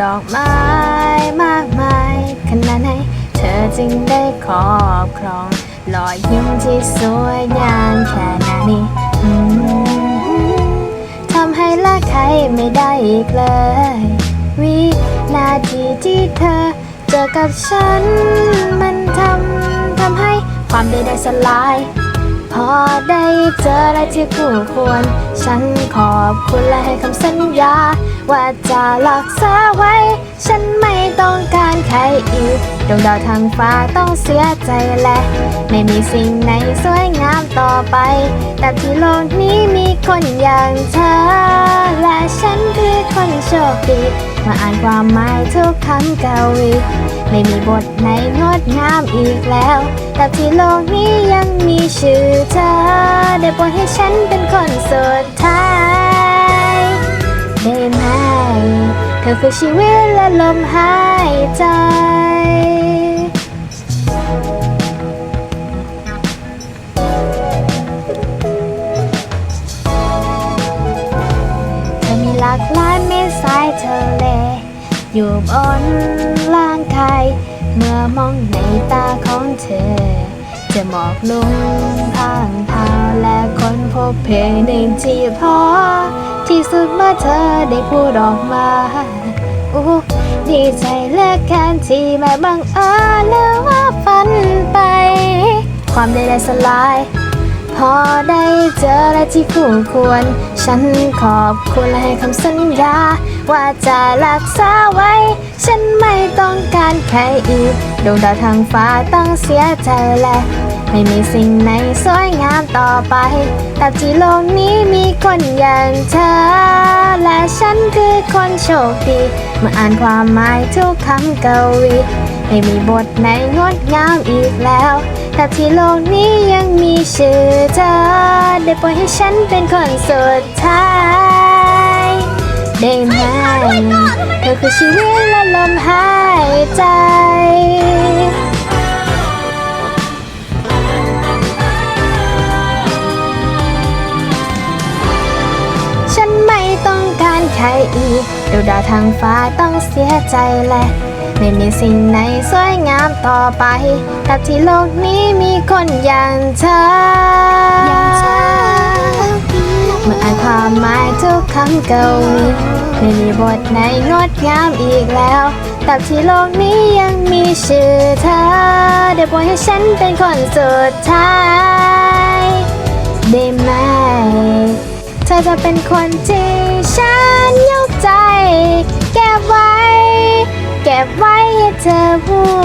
ดอกไม้มากมายขนาดไหน เธอจึงได้ครอบครองรอยยิ้มที่สวยงามแค่น,นี้ทำให้ละใครไม่ได้อีกเลย วินาทีที่เธอเจอกับฉัน มันทำทำให้ความใดๆสลาย พอได้เจออะไรที่คู่ควร ฉันขอบคุณและให้คำสัญญา ว่าจะรักษาไว้ ฉันไม่ต้อง การใครอีกดวงดาวทางฟ้าต้องเสียใจและ ไม่มีสิ่งไหนสวยงามต่อไป แต่ที่โลกนี้มีคนอย่างเธอ และฉันคือคนโชคดีมาอ่านความหมายทุกคำกวีไม่มีบทไหนงดงามอีกแล้ว แต่ที่โลกนี้ยังมีชื่อเธอ ได้โปรดให้ฉันเป็นคนสุดท้ายได้ไหม เธอคือชีวิตและลมหายใจ เธอมีหลากหลายเม็ดสายทะเล อยู่บนร่างกายเมื่อมองในตาของเธอ จะหมอกลุ่มทางเท้าและคนพบเพลงหนึ่งที่พอ ที่สุดเมื่อเธอได้พูดออกมาอู้ดีใจเลือเกินที่ไม่บังเอิญหรือว่าฝันไป ความใดๆสลาย พอได้เจออะที่คู่ควร ฉันขอบคุณและให้คำสัญญา ว่าจะรักษาไว้ ฉันไม่ต้องการใครอีก ดวงดาวทางฟ้าต้องเสียใจและ ไม่มีสิ่งไหนสวยงามต่อไปแต่ที่โลกนี้มีคนอย่างเธอ และฉันคือคนโชคดี เมื่ออ่านความหมายทุกคำกวีไม่มีบทไหนงดงามอีกแล้วแต่ที่โลกนี้ยังมีชื่อเธอ ได้โปรดให้ฉันเป็นคนสุดท้ายได้ไหมเธอคือชีวิตและลมหายใจ ครอีกดวงดาวทางฟ้าต้องเสียใจและไม่มีสิ่งไหนสวยงามต่อไปแต่ที่โลกนี้มีคนอย่างเธอเมื่ออ่านความหมายทุกคำเก่าวีไม่มีบทไหนงดงามอีกแล้วแต่ที่โลกนี้ยังมีชื่อเธอได้โปรดให้ฉันเป็นคนสุดท้ายได้ไหม เธอจะเป็นคนที่ เก็